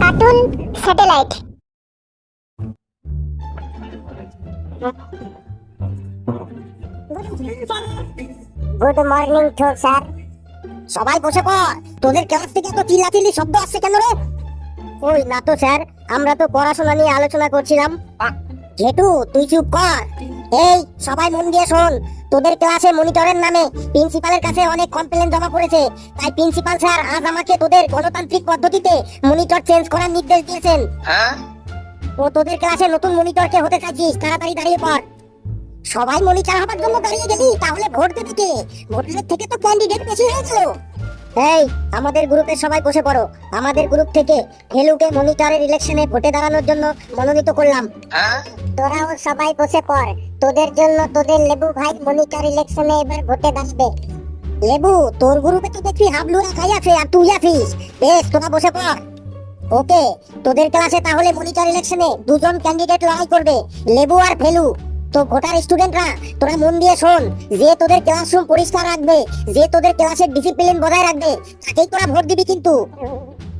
Cartoon satellite. Good morning to sir সবাই বসে পড়। তোদের ক্লাস থেকে এত চিল্লাচিল্লি শব্দ আসছে কেন রে? ওই না তো স্যার আমরা তো পড়াশোনা নিয়ে আলোচনা করছিলাম। ঘেটু তুই চুপ কর। এই সবাই মন দিয়ে শোন। তোদের ক্লাসে মনিটরের নামে প্রিন্সিপালের কাছে অনেক কমপ্লেন জমা পড়েছে। তাই প্রিন্সিপাল স্যার আজ আমাকে তোদের গণতান্ত্রিক পদ্ধতিতে মনিটর চেঞ্জ করার নির্দেশ দিয়েছেন। ও তোদের ক্লাসে নতুন মনিটর কে হতে চাইছিস তাড়াতাড়ি দাঁড়িয়ে পড়। সবাই মনিটর হবার জন্য দাঁড়িয়ে গেলি তাহলে ভোট দেবে কে? ভোটারের থেকে তো ক্যান্ডিডেট বেশি হয়ে গেল। এই আমাদের গ্রুপের সবাই বসে পড়ো। আমাদের গ্রুপ থেকে ফেলুকে মনিটরের ইলেকশনে ভোটে দাঁড়ানোর জন্য মনোনীত করলাম। তোরাও সবাই বসে পড়। তোদের জন্য তোদের লেবু ভাই মনিটর ইলেকশনে এবার ভোটে দাঁড়াবে। লেবু তোর গ্রুপে তো দেখবি হাবলুরা খাই আছে আর তুই আছিস। বেশ তোরা বসে পড়। ওকে তোদের ক্লাসে তাহলে মনিটর ইলেকশনে দুজন ক্যান্ডিডেট লড়াই করবে লেবু আর ফেলু তো ভোটার স্টুডেন্টরা তোরা মন দিয়ে শোন, যে তোদের ক্লাসরুম পরিষ্কার রাখবে, যে তোদের ক্লাসের ডিসিপ্লিন বজায় রাখবে, তাকেই তোরা ভোট দিবি কিন্তু।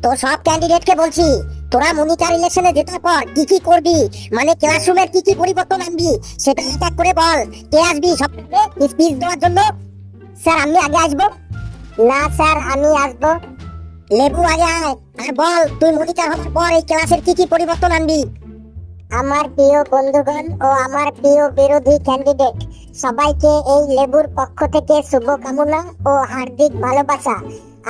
তো সব ক্যান্ডিডেটকে বলছি, তোরা মনিটর ইলেকশনে জেতার পর কি কি করবি মানে ক্লাসরুমের কি কি পরিবর্তন আনবি, সেটা এক করে বল, কে আসবি সব স্পিচ দেওয়ার জন্য? স্যার, আমি আগে আসব? না স্যার, আমি আসব। লেবু আগে আয়, আর বল, তুই মনিটর হওয়ার পর এই ক্লাসের কি কি পরিবর্তন আনবি? আমার প্রিয় বন্ধুগণ ও আমার প্রিয় বিরোধী ক্যান্ডিডেট সবাইকে এই লেবুর পক্ষ থেকে শুভকামনা ও হার্দিক ভালোবাসা।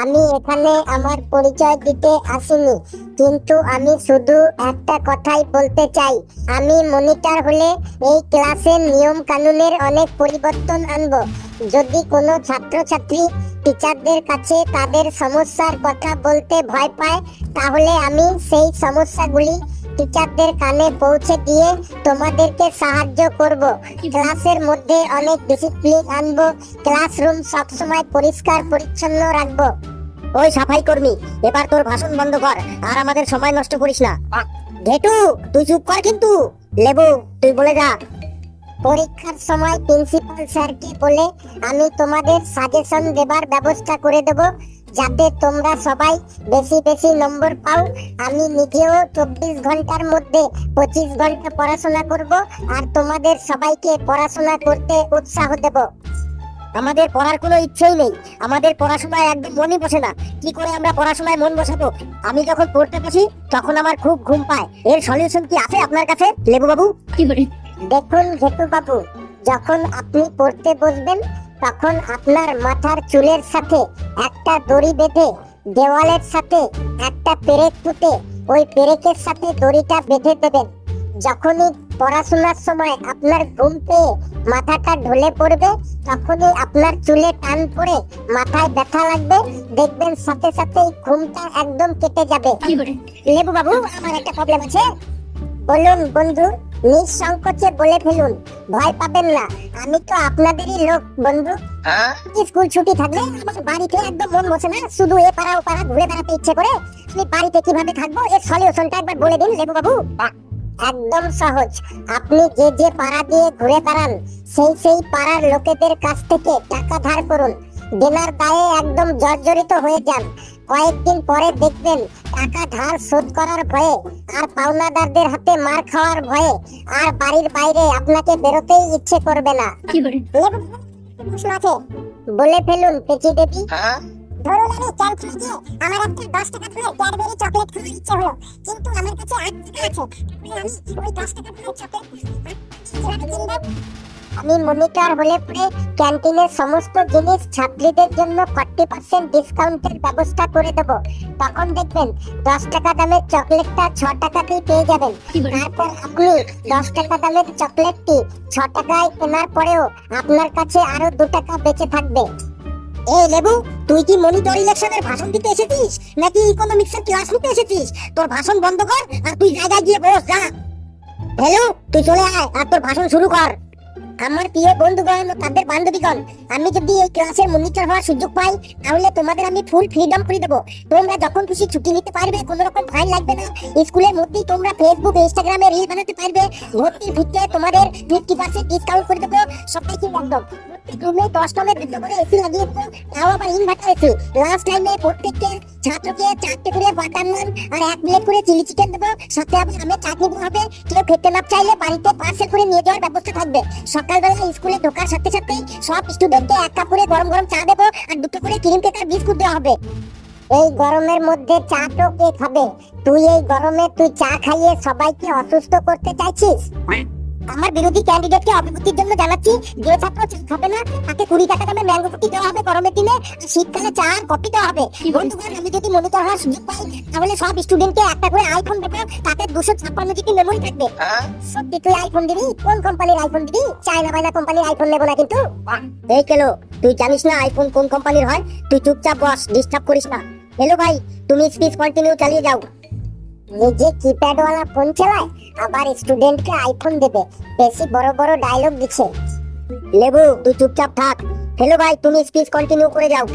আমি এখানে আমার পরিচয় দিতে আসিনি, কিন্তু আমি শুধু একটা কথাই বলতে চাই। আমি মনিটর হলে এই ক্লাসের নিয়ম কানুনের অনেক পরিবর্তন আনব। যদি কোনো ছাত্রছাত্রী টিচারদের কাছে তাদের সমস্যার কথা বলতে ভয় পায়, তাহলে আমি সেই সমস্যাগুলি টিচারদের কানে পৌঁছে দিয়ে তোমাদেরকে সাহায্য করব। ক্লাসের মধ্যে অনেক ডিসিপ্লিন আনব। ক্লাসরুম সবসময় পরিষ্কার পরিচ্ছন্ন রাখব। ওই সাফাই কর্মী এবার তোর ভাষণ বন্ধ কর আর আমাদের সময় নষ্ট করিস না। ঘেটু তুই চুপ কর কিন্তু। লেবু তুই বলে যা। পরীক্ষার সময় প্রিন্সিপাল স্যারকে বলে আমি তোমাদের সাজেশন দেবার ব্যবস্থা করে দেব। যাতে তোমরা সবাই বেশি বেশি নম্বর পাও। আমি নিজেও চব্বিশ ঘণ্টার মধ্যে পঁচিশ ঘণ্টা পড়াশোনা করব আর তোমাদের সবাইকে পড়াশোনা করতে উৎসাহ দেব। আমাদের পড়ার কোনো ইচ্ছেই নেই। আমাদের পড়াশোনায় একদম মনই বসে না। কি করে আমরা পড়াশোনায় মন বসাবো? আমি যখন পড়তে বসি তখন আমার খুব ঘুম পায়। এর সলিউশন কি আছে আপনার কাছে লেবু বাবু দেখুন জেঠু বাবু যখন আপনি পড়তে বসবেন তখন আপনার মাথার চুলের সাথে একটা দড়ি বেঁধে দেওয়ালের সাথে একটা পেরেক পুঁতে ওই পেরেকের সাথে দড়িটা বেঁধে দেবেন। যখনই পড়াশোনার সময় আপনার ঘুম পেয়ে মাথাটা ঢলে পড়বে তখনই আপনার চুলে টান পড়ে মাথায় ব্যথা লাগবে দেখবেন সাথে সাথে ঘুমটা একদম কেটে যাবে। লেবু বাবু আমার একটা প্রবলেম আছে। বলুন বন্ধু নিঃসংকোচে বলে ফেলুন ভয় পাবেন না। আমি তো আপনাদেরই লোক বন্ধু। স্কুল ছুটি থাকলে আমার বাড়িতে একদম মন বসে না শুধু এ পাড়া ও পাড়া ঘুরে বেড়াতে ইচ্ছে করে। আমি বাড়িতে কীভাবে থাকব এর সলিউশনটা একবার বলে দিন লেবু বাবু একদম সহজ। আপনি যে যে পাড়া দিয়ে ঘুরে বেড়ান সেই সেই পাড়ার লোকেদের কাছ থেকে টাকা ধার করুন। দেনার দায়ে একদম জর্জরিত হয়ে যান। কয়েকদিন পরে দেখবেন টাকা ধার শোধ করার ভয়ে আর পাওনাদারদের হাতে মার খাওয়ার ভয়ে আর বাড়ির বাইরে আপনাকে বেরোতেই ইচ্ছে করবে না। লেবু, প্রশ্ন আছে। বলে ফেলুন পেঁচি দেবী। ধরুন আমি ক্যাম্প থেকে আমার একটা দশ টাকা দামের ক্যাডবেরি চকলেট খাওয়ার ইচ্ছে হলো। কিন্তু আমার কাছে আট টাকা আছে। আমি ওই দশ টাকা দামের চকলেট কীভাবে কিনবো আমি মনিটর হলে পরে ক্যান্টিনের সমস্ত জিনিস ছাত্রীদের জন্য ফর্টি পার্সেন্ট ডিসকাউন্টের ব্যবস্থা করে দেব। তখন দেখবেন দশ টাকা দামের চকলেটটা ছ টাকাতেই পেয়ে যাবেন। তারপর আপনি দশ টাকা দামের চকলেটটি ছ টাকায় কেনার পরেও আপনার কাছে আরও দু টাকা বেঁচে থাকবে। এই লেবু, তুই কি মনিটর ইলেকশনের ভাষণ দিতে এসেছিস? নাকি ইকোনমিক্সের ক্লাস নিতে এসেছিস? তোর ভাষণ বন্ধ কর আর তুই জায়গায় গিয়ে বস যা। হ্যালো, তুই চলে আয় আর তোর ভাষণ শুরু কর। আমার প্রিয় বন্ধুগণ তাদের বান্ধবীগণ, আমি যদি এই ক্লাসের মনিটর হওয়ার সুযোগ পাই, তাহলে তোমাদের আমি ফুল ফ্রিডম করে দেবো। তোমরা যখন খুশি ছুটি নিতে পারবে, কোনো রকম ফাইন লাগবে না। স্কুলের মধ্যেই তোমরা ফেসবুক ইনস্টাগ্রামে রিল বানাতে পারবে। ভর্তির ভিত্তিতে তোমাদের ফিফটি পার্সেন্ট ডিসকাউন্ট করে দেবো। সবাই কি একদম। রুমে দশ দুটো করে এসি লাগিয়ে দেবো। তাও আবার ইনভার্টার এসি লাস্ট টাইমে ছাত্রকে চারটে করে বাটার নান আর এক প্লেট করে চিলি চিকেন দেবো। সাথে আমের চাটনি হবে। কেউ খেতে না চাইলে বাড়িতে পার্সেল করে নিয়ে যাওয়ার ব্যবস্থা থাকবে। সকালবেলা স্কুলে ঢোকার সাথে সাথেই সব স্টুডেন্টকে এক কাপ করে গরম গরম চা দেবো আর দুটো করে ক্রিম কেক আর বিস্কুট দেওয়া হবে। এই গরমের মধ্যে চা তো কে খাবে? তুই এই গরমে তুই চা খাইয়ে সবাইকে অসুস্থ করতে চাইছিস? আমার বিরোধী ক্যান্ডিডেটকে অভিভূতির জন্য জানাচ্ছি যে ছাত্র চা খাবে না তাকে কুড়ি টাকা দামে ম্যাঙ্গো ফুটি দেওয়া হবে গরমের দিনে শীতকালে চা আর কফি দেওয়া হবে। বন্ধুগণ আমি যদি মনিটর হওয়ার সুযোগ পাই তাহলে সব স্টুডেন্টকে একটা করে আইফোন দেবো তাতে দুশো ছাপ্পান্ন জিবি মেমোরি থাকবে। সত্যি তুই আইফোন দিবি? কোন কোম্পানির আইফোন দিবি? চায়না বাইনা কোম্পানির আইফোন নেব না কিন্তু। এই কেন তুই জানিস না আইফোন কোন কোম্পানির হয়? তুই চুপচাপ বস ডিস্টার্ব করিস না। হ্যালো ভাই তুমি স্পিচ কন্টিনিউ চালিয়ে যাও। নিজে কিপ্যাড ওয়ালা ফোন চালায় আবার স্টুডেন্টকে আইফোন দেবে। বেশি বড় বড় ডায়লগ দিচ্ছে। লেবু তুই চুপচাপ থাক। হ্যালো ভাই তুমি স্পিচ কন্টিনিউ করে যাও।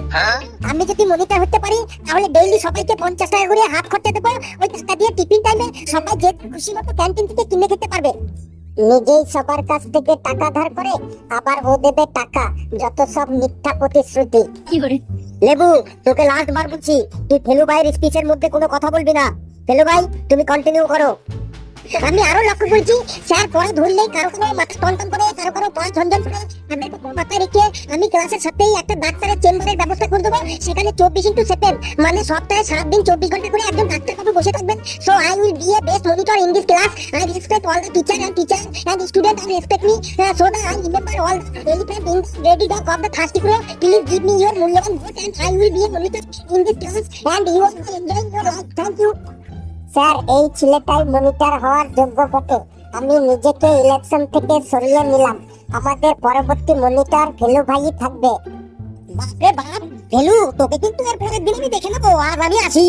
আমি যদি মনিটর হতে পারি তাহলে ডেইলি সবাইকে পঞ্চাশ টাকা করে হাত খরচা দেবো। ওই টাকা দিয়ে টিফিন টাইমে সবাই যে খুশি মতো ক্যান্টিন থেকে কিনে খেতে পারবে। নিজেই সবার কাছ থেকে টাকা ধার করে আবার ও দেবে টাকা যত সব মিথ্যা প্রতিশ্রুতি। লেবু তোকে লাস্ট বার বলছি তুই ফেলু ভাইয়ের স্পিচের মধ্যে কোনো কথা বলবি না। ফেলু ভাই, তুমি কন্টিনিউ করো। আমি আরও লক্ষ্য করেছি, স্যার পড়া ধরলেই কারও কারও মাথা টনটন করে, কারও কারও পা ঝনঝন করে। আমাদের মাথায় রেখে আমি ক্লাসের সাথেই একটা ডাক্তারের চেম্বারের ব্যবস্থা করে দেবো, সেখানে চব্বিশ ইন্টু সেভেন মানে সপ্তাহে সাত দিন চব্বিশ ঘণ্টা করে একজন ডাক্তার বাবু বসে থাকবেন। So I will be a best monitor in this class I respect all the teacher and teacher and student I respect me so that I remember all the elephant in ready dog of the thirsty crow please give me your মূল্যবান vote and I will be a monitor in this class and you enjoying your life thank you sir, এই ছেলেটাই monitor হওয়ার যোগ্য বটে। আমি নিজেকে election থেকে সরিয়ে নিলাম। আমাদের পরবর্তী মনিটর ভেলু ভাই থাকবে। বাপরে বাপ, ভেলু? তোকে কিন্তু এর পরের দিন, আমি দেখে নেব। আর আমি আসি।